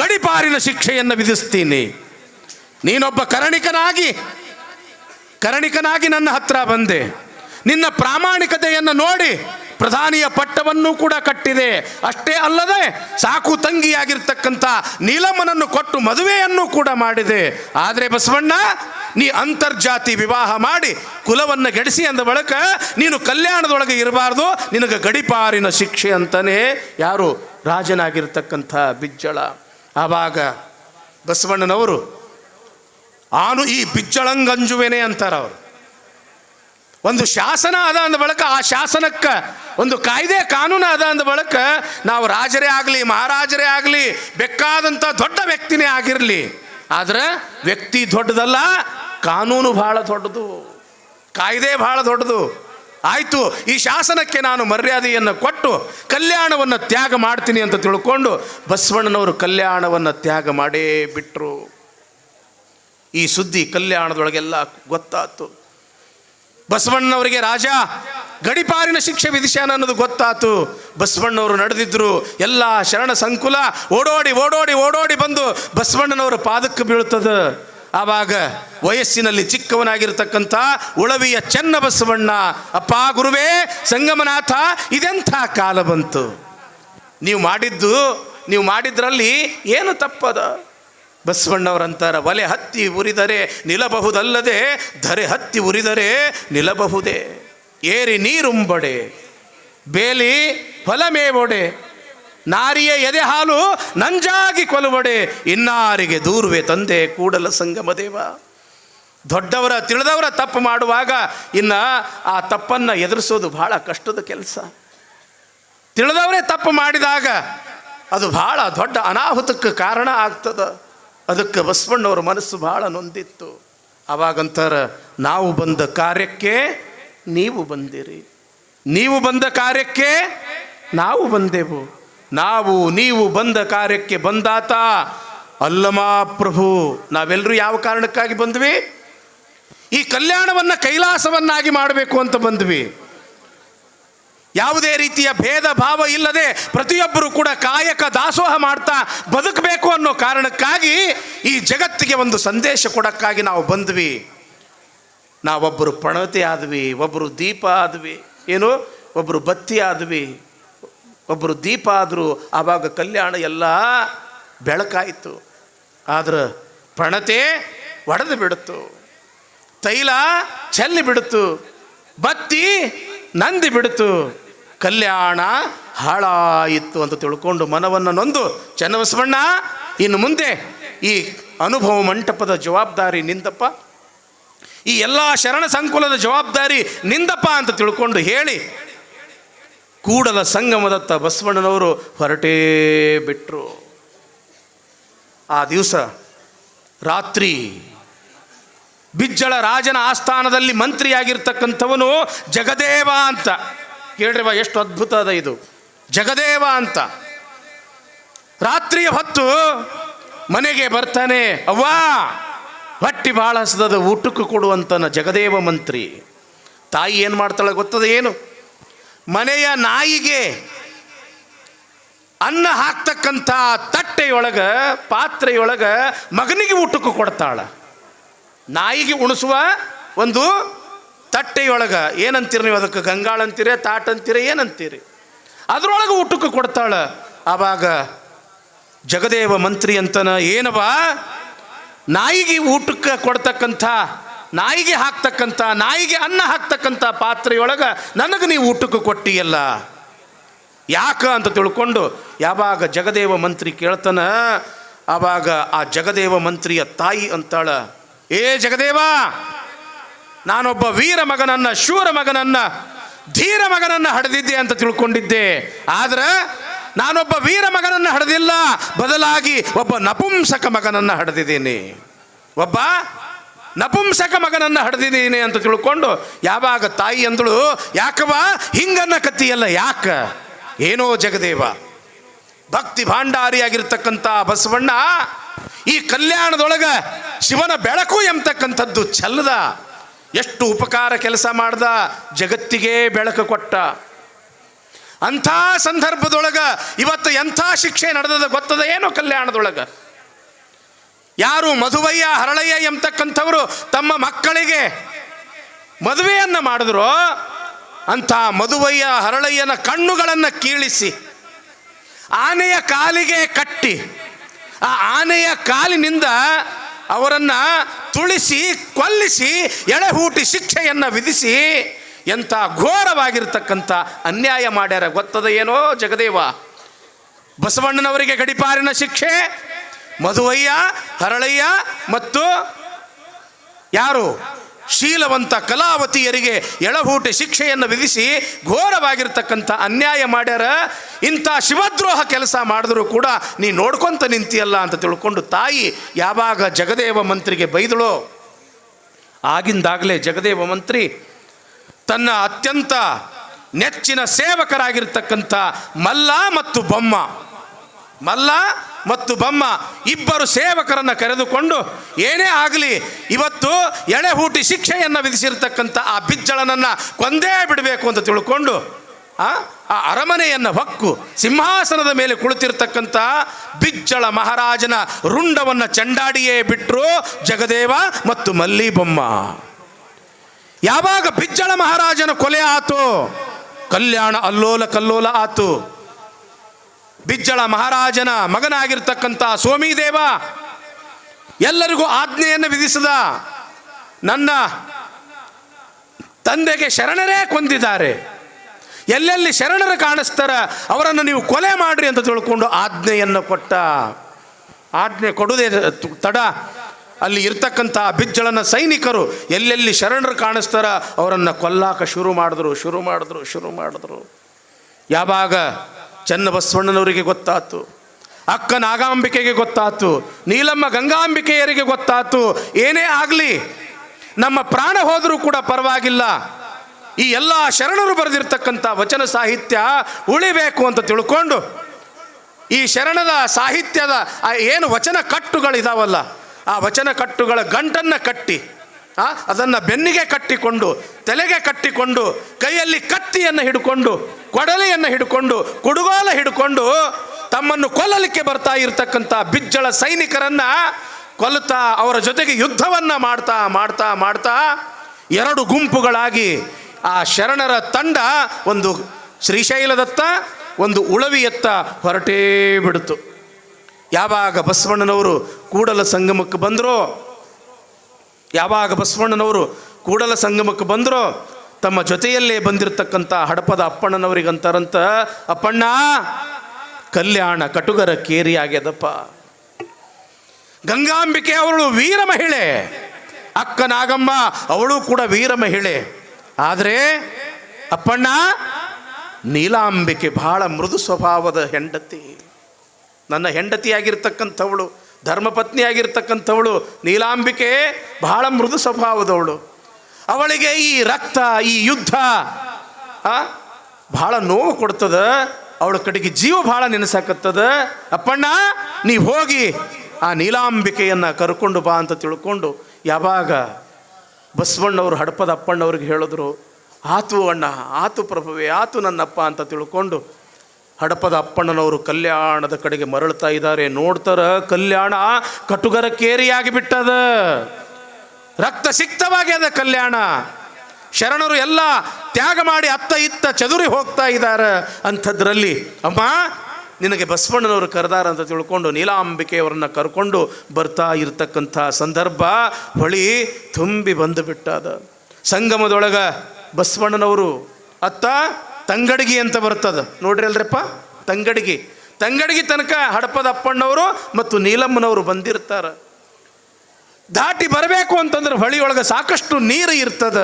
ಗಡಿಪಾರಿನ ಶಿಕ್ಷೆಯನ್ನು ವಿಧಿಸ್ತೀನಿ. ನೀನೊಬ್ಬ ಕರಣಿಕನಾಗಿ ಕರಣಿಕನಾಗಿ ನನ್ನ ಹತ್ರ ಬಂದೆ. ನಿನ್ನ ಪ್ರಾಮಾಣಿಕತೆಯನ್ನು ನೋಡಿ ಪ್ರಧಾನಿಯ ಪಟ್ಟವನ್ನು ಕೂಡ ಕಟ್ಟಿದೆ. ಅಷ್ಟೇ ಅಲ್ಲದೆ ಸಾಕು ತಂಗಿಯಾಗಿರ್ತಕ್ಕಂಥ ನೀಲಮ್ಮನನ್ನು ಕೊಟ್ಟು ಮದುವೆಯನ್ನು ಕೂಡ ಮಾಡಿದೆ. ಆದರೆ ಬಸವಣ್ಣ, ನೀ ಅಂತರ್ಜಾತಿ ವಿವಾಹ ಮಾಡಿ ಕುಲವನ್ನು ಗೆಡಿಸಿ ಅಂದ ಬಳಿಕ ನೀನು ಕಲ್ಯಾಣದೊಳಗೆ ಇರಬಾರ್ದು. ನಿನಗೆ ಗಡಿಪಾರಿನ ಶಿಕ್ಷೆ ಅಂತಲೇ ಯಾರು ರಾಜನಾಗಿರ್ತಕ್ಕಂಥ ಬಿಜ್ಜಳ. ಆವಾಗ ಬಸವಣ್ಣನವರು, ಆನು ಈ ಬಿಜ್ಜಳಂಗಂಜುವೆನೆ ಅಂತಾರ ಅವರು. ಒಂದು ಶಾಸನ ಅದ ಅಂದ ಬಳಿಕ ಆ ಶಾಸನಕ್ಕೆ ಒಂದು ಕಾಯ್ದೆ ಕಾನೂನು ಅದ ಅಂದ ಬಳಿಕ ನಾವು ರಾಜರೇ ಆಗಲಿ, ಮಹಾರಾಜರೇ ಆಗಲಿ ಬೇಕಾದಂಥ ದೊಡ್ಡ ವ್ಯಕ್ತಿನೇ ಆಗಿರಲಿ. ಆದರೆ ವ್ಯಕ್ತಿ ದೊಡ್ಡದಲ್ಲ, ಕಾನೂನು ಬಹಳ ದೊಡ್ಡದು, ಕಾಯ್ದೆ ಬಹಳ ದೊಡ್ಡದು. ಆಯಿತು, ಈ ಶಾಸನಕ್ಕೆ ನಾನು ಮರ್ಯಾದೆಯನ್ನು ಕೊಟ್ಟು ಕಲ್ಯಾಣವನ್ನು ತ್ಯಾಗ ಮಾಡ್ತೀನಿ ಅಂತ ತಿಳ್ಕೊಂಡು ಬಸವಣ್ಣನವರು ಕಲ್ಯಾಣವನ್ನು ತ್ಯಾಗ ಮಾಡೇ ಬಿಟ್ಟರು ಈ ಸುದ್ದಿ ಕಲ್ಯಾಣದೊಳಗೆಲ್ಲ ಗೊತ್ತಾಯ್ತು ಬಸವಣ್ಣನವರಿಗೆ ರಾಜ, ಗಡಿಪಾರಿನ ಶಿಕ್ಷೆ ವಿಧಿಸ್ಯಾನ ಅನ್ನೋದು ಗೊತ್ತಾತು. ಬಸವಣ್ಣವರು ನಡೆದಿದ್ರು, ಎಲ್ಲ ಶರಣ ಸಂಕುಲ ಓಡೋಡಿ ಓಡೋಡಿ ಓಡೋಡಿ ಬಂದು ಬಸವಣ್ಣನವರ ಪಾದಕ್ಕೆ ಬೀಳ್ತದ. ಆವಾಗ ವಯಸ್ಸಿನಲ್ಲಿ ಚಿಕ್ಕವನಾಗಿರ್ತಕ್ಕಂಥ ಉಳವಿಯ ಚೆನ್ನ ಬಸವಣ್ಣ ಅಪ್ಪ ಗುರುವೇ, ಸಂಗಮನಾಥ, ಇದೆಂಥ ಕಾಲ ಬಂತು? ನೀವು ಮಾಡಿದ್ದು, ನೀವು ಮಾಡಿದ್ರಲ್ಲಿ ಏನು ತಪ್ಪದ? ಬಸವಣ್ಣವರಂತಾರ, ಒಲೆ ಹತ್ತಿ ಉರಿದರೆ ನಿಲ್ಲಬಹುದಲ್ಲದೆ, ಧರೆ ಹತ್ತಿ ಉರಿದರೆ ನಿಲ್ಲಬಹುದೇ? ಏರಿ ನೀರುಂಬಡೆ, ಬೇಲಿ ಹೊಲಮೇವೊಡೆ ನಾರಿಯ ಎದೆ ಹಾಲು ನಂಜಾಗಿ ಕೊಲುವಡೆ, ಇನ್ನಾರಿಗೆ ದೂರುವೆ ತಂದೆ ಕೂಡಲ ಸಂಗಮ ದೇವ. ದೊಡ್ಡವರ ತಿಳಿದವರ ತಪ್ಪು ಮಾಡುವಾಗ ಇನ್ನು ಆ ತಪ್ಪನ್ನು ಎದುರಿಸೋದು ಬಹಳ ಕಷ್ಟದ ಕೆಲಸ. ತಿಳಿದವರೇ ತಪ್ಪು ಮಾಡಿದಾಗ ಅದು ಬಹಳ ದೊಡ್ಡ ಅನಾಹುತಕ್ಕೆ ಕಾರಣ ಆಗ್ತದ. ಅದಕ್ಕೆ ಬಸವಣ್ಣವ್ರ ಮನಸ್ಸು ಬಹಳ ನೊಂದಿತ್ತು. ಅವಾಗಂತಾರ, ನಾವು ಬಂದ ಕಾರ್ಯಕ್ಕೆ ನೀವು ಬಂದಿರಿ. ನೀವು ಬಂದ ಕಾರ್ಯಕ್ಕೆ ನಾವು ಬಂದೆವು. ನಾವು ನೀವು ಬಂದ ಕಾರ್ಯಕ್ಕೆ ಬಂದಾತ? ಅಲ್ಲಮ ಪ್ರಭು, ನಾವೆಲ್ಲರೂ ಯಾವ ಕಾರಣಕ್ಕಾಗಿ ಬಂದ್ವಿ? ಈ ಕಲ್ಯಾಣವನ್ನು ಕೈಲಾಸವನ್ನಾಗಿ ಮಾಡಬೇಕು ಅಂತ ಬಂದ್ವಿ. ಯಾವುದೇ ರೀತಿಯ ಭೇದ ಭಾವ ಇಲ್ಲದೆ ಪ್ರತಿಯೊಬ್ಬರು ಕೂಡ ಕಾಯಕ ದಾಸೋಹ ಮಾಡ್ತಾ ಬದುಕಬೇಕು ಅನ್ನೋ ಕಾರಣಕ್ಕಾಗಿ ಈ ಜಗತ್ತಿಗೆ ಒಂದು ಸಂದೇಶ ಕೊಡಕ್ಕಾಗಿ ನಾವು ಬಂದ್ವಿ. ನಾವೊಬ್ಬರು ಪಣತೆ ಆದ್ವಿ, ಒಬ್ಬರು ದೀಪ ಆದ್ವಿ, ಏನು? ಒಬ್ಬರು ಬತ್ತಿ ಆದ್ವಿ. ಒಬ್ಬರು ದೀಪ ಆದರೂ ಆವಾಗ ಕಲ್ಯಾಣ ಎಲ್ಲ ಬೆಳಕಾಯಿತು. ಆದ್ರೆ ಪ್ರಣತೆ ಒಡೆದು ಬಿಡುತ್ತು. ತೈಲ ಚೆಲ್ಲಿ ಬಿಡುತ್ತು. ಬತ್ತಿ ನಂದಿ ಬಿಡುತ್ತು. ಕಲ್ಯಾಣ ಹಾಳಾಯಿತು ಅಂತ ತಿಳ್ಕೊಂಡು ಮನವನ್ನು ನೊಂದು, ಚನ್ನಬಸವಣ್ಣ, ಇನ್ನು ಮುಂದೆ ಈ ಅನುಭವ ಮಂಟಪದ ಜವಾಬ್ದಾರಿ ನಿಂದಪ್ಪ. ಈ ಎಲ್ಲ ಶರಣ ಸಂಕುಲದ ಜವಾಬ್ದಾರಿ ನಿಂದಪ್ಪ ಅಂತ ತಿಳ್ಕೊಂಡು ಹೇಳಿ ಕೂಡಲ ಸಂಗಮದತ್ತ ಬಸವಣ್ಣನವರು ಹೊರಟೇ ಬಿಟ್ಟರು ಆ ದಿವಸ ರಾತ್ರಿ ಬಿಜ್ಜಳ ರಾಜನ ಆಸ್ಥಾನದಲ್ಲಿ ಮಂತ್ರಿಯಾಗಿರ್ತಕ್ಕಂಥವನು ಜಗದೇವ ಅಂತ. ಕೇಳ್ರಿವ ಎಷ್ಟು ಅದ್ಭುತ ಅದ ಇದು. ಜಗದೇವ ಅಂತ. ರಾತ್ರಿಯ ಹೊತ್ತು ಮನೆಗೆ ಬರ್ತಾನೆ, ಅವ್ವ, ಹೊಟ್ಟಿ ಭಾಳ ಹಸದದ ಊಟಕ್ಕೆ ಕೊಡುವಂತನ ಜಗದೇವ ಮಂತ್ರಿ. ತಾಯಿ ಏನು ಮಾಡ್ತಾಳೆ ಗೊತ್ತದ ಏನು? ಮನೆಯ ನಾಯಿಗೆ ಅನ್ನ ಹಾಕ್ತಕ್ಕಂಥ ತಟ್ಟೆಯೊಳಗ, ಪಾತ್ರೆಯೊಳಗ ಮಗನಿಗೆ ಊಟಕ್ಕೆ ಕೊಡ್ತಾಳ. ನಾಯಿಗೆ ಉಣಿಸುವ ಒಂದು ತಟ್ಟೆಯೊಳಗ. ಏನಂತೀರಿ ನೀವು ಅದಕ್ಕೆ? ಗಂಗಾಳ ಅಂತೀರಿ, ತಾಟ್ ಅಂತೀರಿ, ಏನಂತೀರಿ? ಅದರೊಳಗೆ ಊಟಕ್ಕೆ ಕೊಡ್ತಾಳ. ಆವಾಗ ಜಗದೇವ ಮಂತ್ರಿ ಅಂತನ, ಏನವ? ನಾಯಿಗೆ ಊಟಕ್ಕೆ ಕೊಡ್ತಕ್ಕಂಥ ನಾಯಿಗೆ ಹಾಕ್ತಕ್ಕಂಥ, ನಾಯಿಗೆ ಅನ್ನ ಹಾಕ್ತಕ್ಕಂಥ ಪಾತ್ರೆಯೊಳಗೆ ನನಗೆ ನೀವು ಊಟಕ್ಕೆ ಕೊಟ್ಟಿಯಲ್ಲ. ಯಾಕ ಅಂತ ತಿಳ್ಕೊಂಡು ಯಾವಾಗ ಜಗದೇವ ಮಂತ್ರಿ ಕೇಳ್ತಾನ, ಆವಾಗ ಆ ಜಗದೇವ ಮಂತ್ರಿಯ ತಾಯಿ ಅಂತಾಳ, ಏ ಜಗದೇವ, ನಾನೊಬ್ಬ ವೀರ ಮಗನನ್ನ, ಶೂರ ಮಗನನ್ನ, ಧೀರ ಮಗನನ್ನ ಹಡೆದಿದ್ದೆ ಅಂತ ತಿಳ್ಕೊಂಡಿದ್ದೆ. ಆದ್ರೆ ನಾನೊಬ್ಬ ವೀರ ಮಗನನ್ನ ಹಡೆದಿಲ್ಲ, ಬದಲಾಗಿ ಒಬ್ಬ ನಪುಂಸಕ ಮಗನನ್ನ ಹಡೆದಿದ್ದೀನಿ. ಒಬ್ಬ ನಪುಂಸಕ ಮಗನನ್ನ ಹಡ್ದಿದ್ದೀನಿ ಅಂತ ತಿಳ್ಕೊಂಡು ಯಾವಾಗ ತಾಯಿ ಅಂದಳು ಯಾಕವ ಹಿಂಗನ್ನ ಕತ್ತಿಯಲ್ಲ ಯಾಕ? ಏನೋ ಜಗದೇವ. ಭಕ್ತಿ ಭಾಂಡಾರಿಯಾಗಿರ್ತಕ್ಕಂಥ ಬಸವಣ್ಣ ಈ ಕಲ್ಯಾಣದೊಳಗ ಶಿವನ ಬೆಳಕು ಎಂಬತಕ್ಕಂಥದ್ದು ಚೆಲ್ಲದ ಎಷ್ಟು ಉಪಕಾರ ಕೆಲಸ ಮಾಡ್ದ, ಜಗತ್ತಿಗೆ ಬೆಳಕು ಕೊಟ್ಟ. ಅಂಥ ಸಂದರ್ಭದೊಳಗ ಇವತ್ತು ಎಂಥ ಶಿಕ್ಷೆ ನಡೆದದ ಗೊತ್ತದ ಏನೋ ಕಲ್ಯಾಣದೊಳಗ? ಯಾರು ಮಧುವಯ್ಯ, ಹರಳಯ್ಯ ಎಂಬತಕ್ಕಂಥವರು ತಮ್ಮ ಮಕ್ಕಳಿಗೆ ಮದುವೆಯನ್ನು ಮಾಡಿದ್ರು ಅಂಥ ಮಧುವಯ್ಯ, ಹರಳಯ್ಯನ ಕಣ್ಣುಗಳನ್ನು ಕೀಳಿಸಿ, ಆನೆಯ ಕಾಲಿಗೆ ಕಟ್ಟಿ, ಆ ಆನೆಯ ಕಾಲಿನಿಂದ ಅವರನ್ನ ತುಳಿಸಿ, ಕೊಲ್ಲಿಸಿ, ಎಳೆಹೂಟಿ ಶಿಕ್ಷೆಯನ್ನು ವಿಧಿಸಿ ಎಂಥ ಘೋರವಾಗಿರ್ತಕ್ಕಂಥ ಅನ್ಯಾಯ ಮಾಡ್ಯಾರ ಗೊತ್ತದ ಏನೋ ಜಗದೇವ? ಬಸವಣ್ಣನವರಿಗೆ ಗಡಿಪಾರಿನ ಶಿಕ್ಷೆ ಮಧುವಯ್ಯ, ಹರಳಯ್ಯ ಮತ್ತು ಯಾರು? ಶೀಲವಂತ ಕಲಾವತಿಯರಿಗೆ ಎಳಹೂಟಿ ಶಿಕ್ಷೆಯನ್ನು ವಿಧಿಸಿ ಘೋರವಾಗಿರ್ತಕ್ಕಂಥ ಅನ್ಯಾಯ ಮಾಡ್ಯಾರ. ಇಂಥ ಶಿವದ್ರೋಹ ಕೆಲಸ ಮಾಡಿದ್ರೂ ಕೂಡ ನೀ ನೋಡ್ಕೊಂತ ನಿಂತಿಯಲ್ಲ ಅಂತ ತಿಳ್ಕೊಂಡು ತಾಯಿ ಯಾವಾಗ ಜಗದೇವ ಮಂತ್ರಿಗೆ ಬೈದಳೋ? ಆಗಿಂದಾಗಲೇ ಜಗದೇವ ಮಂತ್ರಿ ತನ್ನ ಅತ್ಯಂತ ನೆಚ್ಚಿನ ಸೇವಕರಾಗಿರ್ತಕ್ಕಂಥ ಮಲ್ಲ ಮತ್ತು ಬೊಮ್ಮ. ಮಲ್ಲ ಮತ್ತು ಬಮ್ಮ ಇಬ್ಬರು ಸೇವಕರನ್ನು ಕರೆದುಕೊಂಡು, ಏನೇ ಆಗಲಿ, ಇವತ್ತು ಎಳೆಹೂಟಿ ಶಿಕ್ಷೆಯನ್ನು ವಿಧಿಸಿರ್ತಕ್ಕಂಥ ಆ ಬಿಜ್ಜಳನನ್ನು ಕೊಂದೇ ಬಿಡಬೇಕು ಅಂತ ತಿಳ್ಕೊಂಡು, ಆ ಅರಮನೆಯನ್ನು ಹೊಕ್ಕು, ಸಿಂಹಾಸನದ ಮೇಲೆ ಕುಳಿತಿರ್ತಕ್ಕಂಥ ಬಿಜ್ಜಳ ಮಹಾರಾಜನ ರುಂಡವನ್ನು ಚಂಡಾಡಿಯೇ ಬಿಟ್ಟರು ಜಗದೇವ ಮತ್ತು ಮಲ್ಲಿಬೊಮ್ಮ. ಯಾವಾಗ ಬಿಜ್ಜಳ ಮಹಾರಾಜನ ಕೊಲೆ ಆತು, ಕಲ್ಯಾಣ ಅಲ್ಲೋಲ ಕಲ್ಲೋಲ ಆತು. ಬಿಜ್ಜಳ ಮಹಾರಾಜನ ಮಗನಾಗಿರ್ತಕ್ಕಂಥ ಸೋಮಿದೇವ ಎಲ್ಲರಿಗೂ ಆಜ್ಞೆಯನ್ನು ವಿಧಿಸಿದ ನನ್ನ ತಂದೆಗೆ ಶರಣರೇ ಕೊಂದಿದ್ದಾರೆ. ಎಲ್ಲೆಲ್ಲಿ ಶರಣರು ಕಾಣಿಸ್ತಾರ ಅವರನ್ನು ನೀವು ಕೊಲೆ ಮಾಡ್ರಿ ಅಂತ ತಿಳ್ಕೊಂಡು ಆಜ್ಞೆಯನ್ನು ಕೊಟ್ಟ. ಆಜ್ಞೆ ಕೊಡುವುದೇ ತಡ. ಅಲ್ಲಿ ಇರ್ತಕ್ಕಂಥ ಬಿಜ್ಜಳನ ಸೈನಿಕರು ಎಲ್ಲೆಲ್ಲಿ ಶರಣರು ಕಾಣಿಸ್ತಾರ ಅವರನ್ನು ಕೊಲ್ಲಾಕ ಶುರು ಮಾಡಿದ್ರು ಶುರು ಮಾಡಿದ್ರು ಶುರು ಮಾಡಿದ್ರು. ಯಾವಾಗ ಚನ್ನಬಸವಣ್ಣನವರಿಗೆ ಗೊತ್ತಾತು. ಅಕ್ಕ ನಾಗಾಂಬಿಕೆಗೆ ಗೊತ್ತಾತು. ನೀಲಮ್ಮ ಗಂಗಾಂಬಿಕೆಯರಿಗೆ ಗೊತ್ತಾತು. ಏನೇ ಆಗಲಿ, ನಮ್ಮ ಪ್ರಾಣ ಹೋದರೂ ಕೂಡ ಪರವಾಗಿಲ್ಲ. ಈ ಎಲ್ಲ ಶರಣರು ಬರೆದಿರ್ತಕ್ಕಂಥ ವಚನ ಸಾಹಿತ್ಯ ಉಳಿಬೇಕು ಅಂತ ತಿಳ್ಕೊಂಡು, ಈ ಶರಣದ ಸಾಹಿತ್ಯದ ಏನು ವಚನ ಕಟ್ಟುಗಳಿದಾವಲ್ಲ, ಆ ವಚನ ಕಟ್ಟುಗಳ ಗಂಟನ್ನು ಕಟ್ಟಿ ಅದನ್ನು ಬೆನ್ನಿಗೆ ಕಟ್ಟಿಕೊಂಡು, ತಲೆಗೆ ಕಟ್ಟಿಕೊಂಡು, ಕೈಯಲ್ಲಿ ಕತ್ತಿಯನ್ನು ಹಿಡ್ಕೊಂಡು, ಕೊಡಲಿಯನ್ನು ಹಿಡ್ಕೊಂಡು, ಕುಡುಗೋಲ ಹಿಡ್ಕೊಂಡು ತಮ್ಮನ್ನು ಕೊಲ್ಲಲಿಕ್ಕೆ ಬರ್ತಾ ಇರತಕ್ಕಂಥ ಬಿಜ್ಜಳ ಸೈನಿಕರನ್ನ ಕೊಲ್ಲುತ್ತಾ ಅವರ ಜೊತೆಗೆ ಯುದ್ಧವನ್ನ ಮಾಡ್ತಾ ಮಾಡ್ತಾ ಮಾಡ್ತಾ ಎರಡು ಗುಂಪುಗಳಾಗಿ ಆ ಶರಣರ ತಂಡ ಒಂದು ಶ್ರೀಶೈಲದತ್ತ, ಒಂದು ಉಳವಿಯತ್ತ ಹೊರಟೇ ಬಿಡ್ತು ಯಾವಾಗ ಬಸವಣ್ಣನವರು ಕೂಡಲ ಸಂಗಮಕ್ಕೆ ಬಂದರೋ ಯಾವಾಗ ಬಸವಣ್ಣನವರು ಕೂಡಲ ಸಂಗಮಕ್ಕೆ ಬಂದರೋ, ತಮ್ಮ ಜೊತೆಯಲ್ಲೇ ಬಂದಿರತಕ್ಕಂಥ ಹಡಪದ ಅಪ್ಪಣ್ಣನವರಿಗಂತಾರಂತ, ಅಪ್ಪಣ್ಣ, ಕಲ್ಯಾಣ ಕಟುಗರ ಕೇರಿ ಆಗ್ಯದಪ್ಪ. ಗಂಗಾಂಬಿಕೆ ಅವಳು ವೀರ ಮಹಿಳೆ. ಅಕ್ಕ ನಾಗಮ್ಮ ಅವಳು ಕೂಡ ವೀರ ಮಹಿಳೆ. ಆದರೆ, ಅಪ್ಪಣ್ಣ, ನೀಲಾಂಬಿಕೆ ಬಹಳ ಮೃದು ಸ್ವಭಾವದ ಹೆಂಡತಿ. ನನ್ನ ಹೆಂಡತಿಯಾಗಿರ್ತಕ್ಕಂಥವಳು ಧರ್ಮಪತ್ನಿಯಾಗಿರ್ತಕ್ಕಂಥವಳು ನೀಲಾಂಬಿಕೆ ಬಹಳ ಮೃದು ಸ್ವಭಾವದವಳು. ಅವಳಿಗೆ ಈ ರಕ್ತ, ಈ ಯುದ್ಧ ಬಹಳ ನೋವು ಕೊಡ್ತದ. ಅವಳ ಕಡೆಗೆ ಜೀವ ಬಹಳ ನೆನೆಸಾಕತ್ತದ. ಅಪ್ಪಣ್ಣ, ನೀ ಹೋಗಿ ಆ ನೀಲಾಂಬಿಕೆಯನ್ನು ಕರ್ಕೊಂಡು ಬಾ ಅಂತ ತಿಳ್ಕೊಂಡು ಯಾವಾಗ ಬಸವಣ್ಣವರು ಹಡಪದ ಅಪ್ಪಣ್ಣವ್ರಿಗೆ ಹೇಳಿದ್ರು, ಆತು ಅಣ್ಣ, ಆತು ಪ್ರಭುವೆ, ಆತು ನನ್ನಪ್ಪ ಅಂತ ತಿಳ್ಕೊಂಡು ಹಡಪದ ಅಪ್ಪಣ್ಣನವರು ಕಲ್ಯಾಣದ ಕಡೆಗೆ ಮರಳ್ತಾ ಇದ್ದಾರೆ. ನೋಡ್ತಾರ, ಕಲ್ಯಾಣ ಕಟುಗರ ಕೇರಿಯಾಗಿ ಬಿಟ್ಟದ. ರಕ್ತ ಸಿಕ್ತವಾಗಿ ಅದ ಕಲ್ಯಾಣ. ಶರಣರು ಎಲ್ಲ ತ್ಯಾಗ ಮಾಡಿ ಅತ್ತ ಇತ್ತ ಚದುರಿ ಹೋಗ್ತಾ ಇದ್ದಾರೆ. ಅಂಥದ್ರಲ್ಲಿ, ಅಮ್ಮ, ನಿನಗೆ ಬಸವಣ್ಣನವರು ಕರೆದಾರ ಅಂತ ತಿಳ್ಕೊಂಡು ನೀಲಾಂಬಿಕೆಯವರನ್ನ ಕರ್ಕೊಂಡು ಬರ್ತಾ ಇರತಕ್ಕಂಥ ಸಂದರ್ಭ ಹೊಳಿ ತುಂಬಿ ಬಂದು ಬಿಟ್ಟದ. ಸಂಗಮದೊಳಗ ಬಸವಣ್ಣನವರು ಅತ್ತ ತಂಗಡಗಿ ಅಂತ ಬರ್ತದ ನೋಡ್ರಿ ಅಲ್ರಪ್ಪ, ತಂಗಡಗಿ. ತಂಗಡಗಿ ತನಕ ಹಡಪದ ಅಪ್ಪಣ್ಣವರು ಮತ್ತು ನೀಲಮ್ಮನವರು ಬಂದಿರ್ತಾರ. ದಾಟಿ ಬರಬೇಕು ಅಂತಂದ್ರೆ ಹೊಳಿಯೊಳಗೆ ಸಾಕಷ್ಟು ನೀರು ಇರ್ತದ.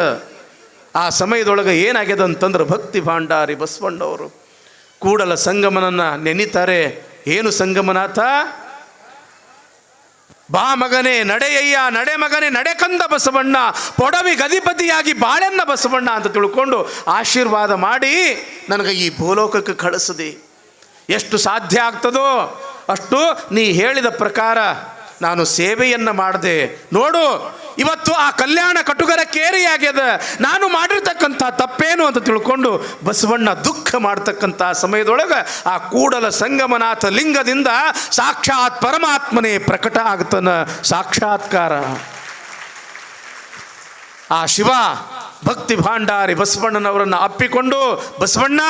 ಆ ಸಮಯದೊಳಗೆ ಏನಾಗ್ಯದ ಅಂತಂದ್ರೆ ಭಕ್ತಿ ಭಾಂಡಾರಿ ಬಸವಣ್ಣವರು. ಕೂಡಲ ಸಂಗಮನನ್ನ ನೆನಿತಾರೆ. ಏನು ಸಂಗಮನಾಥ? ಬಾ ಮಗನೇ, ನಡೆಯಯ್ಯ, ನಡೆ ಮಗನೇ ನಡೆಕಂದ ಬಸವಣ್ಣ ಪೊಡವಿ ಗದಿಪತಿಯಾಗಿ ಬಾಳೆನ್ನ ಬಸವಣ್ಣ ಅಂತ ತಿಳ್ಕೊಂಡು ಆಶೀರ್ವಾದ ಮಾಡಿ ನನಗೆ ಈ ಭೂಲೋಕಕ್ಕೆ ಕಳಿಸದಿ. ಎಷ್ಟು ಸಾಧ್ಯ ಆಗ್ತದೋ ಅಷ್ಟು ನೀ ಹೇಳಿದ ಪ್ರಕಾರ ನಾನು ಸೇವೆಯನ್ನು ಮಾಡಿದೆ. ನೋಡು ಇವತ್ತು ಆ ಕಲ್ಯಾಣ ಕಟುಗರ ಕೇರಿಯಾಗ್ಯದ. ನಾನು ಮಾಡಿರ್ತಕ್ಕಂಥ ತಪ್ಪೇನು ಅಂತ ತಿಳ್ಕೊಂಡು ಬಸವಣ್ಣ ದುಃಖ ಮಾಡ್ತಕ್ಕಂಥ ಸಮಯದೊಳಗೆ ಆ ಕೂಡಲ ಸಂಗಮನಾಥ ಲಿಂಗದಿಂದ ಸಾಕ್ಷಾತ್ ಪರಮಾತ್ಮನೇ ಪ್ರಕಟ ಆಗ್ತಾನ. ಸಾಕ್ಷಾತ್ಕಾರ. ಆ ಶಿವ ಭಕ್ತಿ ಭಾಂಡಾರಿ ಬಸವಣ್ಣನವರನ್ನು ಅಪ್ಪಿಕೊಂಡು, ಬಸವಣ್ಣ,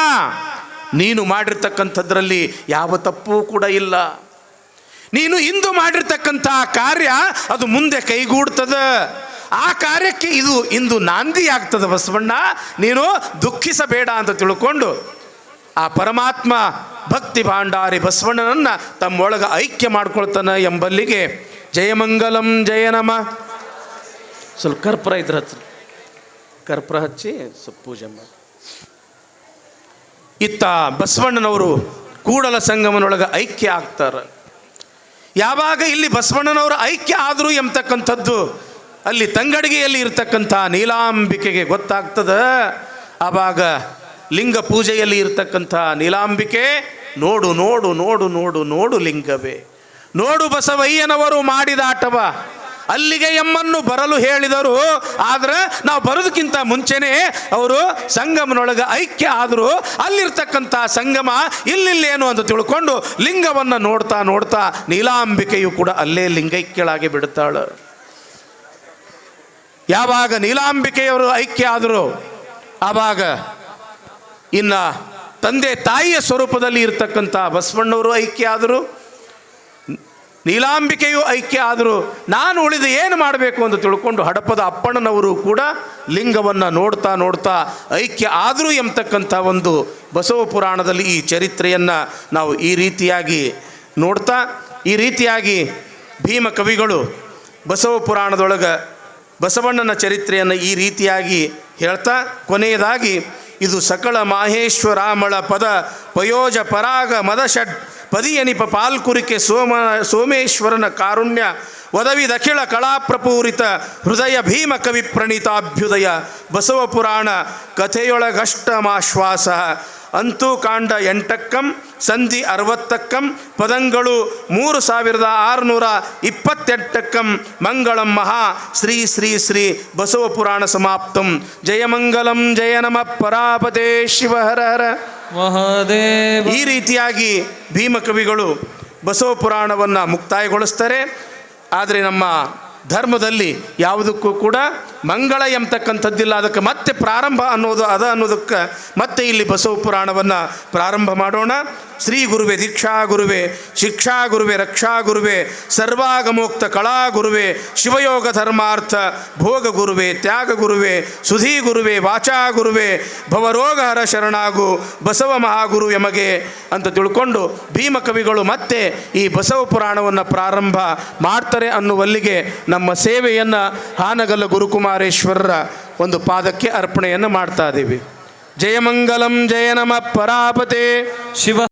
ನೀನು ಮಾಡಿರ್ತಕ್ಕಂಥದ್ರಲ್ಲಿ ಯಾವ ತಪ್ಪೂ ಕೂಡ ಇಲ್ಲ. ನೀನು ಇಂದು ಮಾಡಿರ್ತಕ್ಕಂಥ ಕಾರ್ಯ ಅದು ಮುಂದೆ ಕೈಗೂಡ್ತದ. ಆ ಕಾರ್ಯಕ್ಕೆ ಇದು ಇಂದು ನಾಂದಿ ಆಗ್ತದೆ ಬಸವಣ್ಣ. ನೀನು ದುಃಖಿಸಬೇಡ ಅಂತ ತಿಳ್ಕೊಂಡು ಆ ಪರಮಾತ್ಮ ಭಕ್ತಿ ಭಾಂಡಾರಿ ಬಸವಣ್ಣನನ್ನ ತಮ್ಮೊಳಗೆ ಐಕ್ಯ ಮಾಡ್ಕೊಳ್ತಾನ ಎಂಬಲ್ಲಿಗೆ. ಜಯಮಂಗಲಂ ಜಯನಮ ಸ್ವಲ್ಪ ಕರ್ಪುರ ಇದ್ರ ಹತ್ರ ಕರ್ಪುರ ಹಚ್ಚಿ ಸ್ವಲ್ಪ ಪೂಜೆ ಮಾಡಿ. ಇತ್ತ ಬಸವಣ್ಣನವರು ಕೂಡಲ ಸಂಗಮನೊಳಗೆ ಐಕ್ಯ ಆಗ್ತಾರೆ. ಯಾವಾಗ ಇಲ್ಲಿ ಬಸವಣ್ಣನವರ ಐಕ್ಯ ಆದರು ಎಂಬತಕ್ಕಂಥದ್ದು, ಅಲ್ಲಿ ತಂಗಡಿಗೆಯಲ್ಲಿ ಇರತಕ್ಕಂಥ ನೀಲಾಂಬಿಕೆಗೆ ಗೊತ್ತಾಗ್ತದ. ಆವಾಗ ಲಿಂಗ ಪೂಜೆಯಲ್ಲಿ ಇರತಕ್ಕಂಥ ನೀಲಾಂಬಿಕೆ, ನೋಡು ನೋಡು ನೋಡು ನೋಡು ನೋಡು ಲಿಂಗವೇ. ನೋಡು ಬಸವಯ್ಯನವರು ಮಾಡಿದ ಆಟವ. ಅಲ್ಲಿಗೆ ಎಮ್ಮನ್ನು ಬರಲು ಹೇಳಿದರು. ಆದರೆ ನಾವು ಬರೋದಕ್ಕಿಂತ ಮುಂಚೆನೇ ಅವರು ಸಂಗಮನೊಳಗೆ ಐಕ್ಯ ಆದರೂ. ಅಲ್ಲಿರ್ತಕ್ಕಂಥ ಸಂಗಮ ಇಲ್ಲಿಲ್ಲೇನು ಅಂತ ತಿಳ್ಕೊಂಡು ಲಿಂಗವನ್ನು ನೋಡ್ತಾ ನೋಡ್ತಾ ನೀಲಾಂಬಿಕೆಯು ಕೂಡ ಅಲ್ಲೇ ಲಿಂಗೈಕ್ಯಳಾಗಿ ಬಿಡುತ್ತಾಳು. ಯಾವಾಗ ನೀಲಾಂಬಿಕೆಯವರು ಐಕ್ಯ ಆದರು? ಆವಾಗ ಇನ್ನ ತಂದೆ ತಾಯಿಯ ಸ್ವರೂಪದಲ್ಲಿ ಇರತಕ್ಕಂಥ ಬಸವಣ್ಣವರು ಐಕ್ಯ ಆದರು. ನೀಲಾಂಬಿಕೆಯು ಐಕ್ಯ ಆದರೂ ನಾನು ಉಳಿದು ಏನು ಮಾಡಬೇಕು ಅಂತ ತಿಳ್ಕೊಂಡು ಹಡಪದ ಅಪ್ಪಣ್ಣನವರು ಕೂಡ ಲಿಂಗವನ್ನು ನೋಡ್ತಾ ನೋಡ್ತಾ ಐಕ್ಯ ಆದರೂ ಎಂಬತಕ್ಕಂಥ ಒಂದು ಬಸವ ಪುರಾಣದಲ್ಲಿ ಈ ಚರಿತ್ರೆಯನ್ನು ನಾವು ಈ ರೀತಿಯಾಗಿ ನೋಡ್ತಾ, ಈ ರೀತಿಯಾಗಿ ಭೀಮ ಕವಿಗಳು ಬಸವ ಪುರಾಣದೊಳಗೆ ಬಸವಣ್ಣನ ಚರಿತ್ರೆಯನ್ನು ಈ ರೀತಿಯಾಗಿ ಹೇಳ್ತಾ, ಕೊನೆಯದಾಗಿ ಇದು ಸಕಲ ಮಾಹೇಶ್ವರಾಮಳ ಪದ ಪಯೋಜ ಪರಾಗ ಮದ ಷಡ್ ಪದಿಯನಿಪ ಪಾಲ್ಕುರಿಕೆ ಸೋಮ, ಸೋಮೇಶ್ವರನ ಕಾರುಣ್ಯ, ವದವಿ ದಖಿಳ ಕಳಾಪ್ರಪೂರಿತ ಹೃದಯ ಭೀಮ ಕವಿ ಪ್ರಣೀತಾಭ್ಯುದಯ ಬಸವ ಪುರಾಣ ಕಥೆಯೊಳಗಷ್ಟಮಾಶ್ವಾಸ. ಅಂತೂ ಕಾಂಡ ಎಂಟಕ್ಕಂ, ಸಂಧಿ ಅರವತ್ತಕ್ಕಂ, ಪದಂಗಳು ಮೂರು ಸಾವಿರದ ಆರುನೂರ ಇಪ್ಪತ್ತೆಂಟಕ್ಕಂ, ಮಂಗಳಂ ಮಹಾ, ಶ್ರೀ ಶ್ರೀ ಶ್ರೀ ಬಸವ ಪುರಾಣ ಸಮಾಪ್ತಂ. ಜಯಮಂಗಲಂ, ಜಯ ನಮ, ಪರಾಪತೆ ಶಿವ ಹರ ಹರ. ಮಹಾದೇವ. ಈ ರೀತಿಯಾಗಿ ಭೀಮಕವಿಗಳು ಬಸವ ಪುರಾಣವನ್ನು ಮುಕ್ತಾಯಗೊಳಿಸ್ತಾರೆ. ಆದರೆ ನಮ್ಮ ಧರ್ಮದಲ್ಲಿ ಯಾವುದಕ್ಕೂ ಕೂಡ ಮಂಗಳ ಎಂಬತಕ್ಕಂಥದ್ದಿಲ್ಲ. ಅದಕ್ಕೆ ಮತ್ತೆ ಪ್ರಾರಂಭ ಅನ್ನೋದು, ಅದ ಅನ್ನೋದಕ್ಕೆ ಮತ್ತೆ ಇಲ್ಲಿ ಬಸವ ಪುರಾಣವನ್ನು ಪ್ರಾರಂಭ ಮಾಡೋಣ. ಶ್ರೀ ಗುರುವೆ ದೀಕ್ಷಾ ಗುರುವೆ, ಶಿಕ್ಷಾ ಗುರುವೆ, ರಕ್ಷಾ ಗುರುವೆ, ಸರ್ವಾಗಮೋಕ್ತ ಕಳಾ ಗುರುವೆ, ಶಿವಯೋಗ ಧರ್ಮಾರ್ಥ ಭೋಗ ಗುರುವೆ, ತ್ಯಾಗ ಗುರುವೆ, ಸುಧೀ ಗುರುವೆ, ವಾಚಾ ಗುರುವೆ, ಭವರೋಗ ಹರ ಶರಣಾಗು, ಬಸವ ಮಹಾಗುರು ಎಮಗೆ ಅಂತ ತಿಳ್ಕೊಂಡು ಭೀಮ ಕವಿಗಳು ಮತ್ತೆ ಈ ಬಸವ ಪುರಾಣವನ್ನು ಪ್ರಾರಂಭ ಮಾಡ್ತಾರೆ ಅನ್ನುವಲ್ಲಿಗೆ ನಮ್ಮ ಸೇವೆಯನ್ನು ಹಾನಗಲ್ಲ ಗುರುಕುಮಾರೇಶ್ವರರ ಒಂದು ಪಾದಕ್ಕೆ ಅರ್ಪಣೆಯನ್ನು ಮಾಡ್ತಾ ಇದ್ದೀವಿ. ಜಯಮಂಗಲಂ ಜಯ ನಮ ಪರಾಪತೆ. ಶಿವ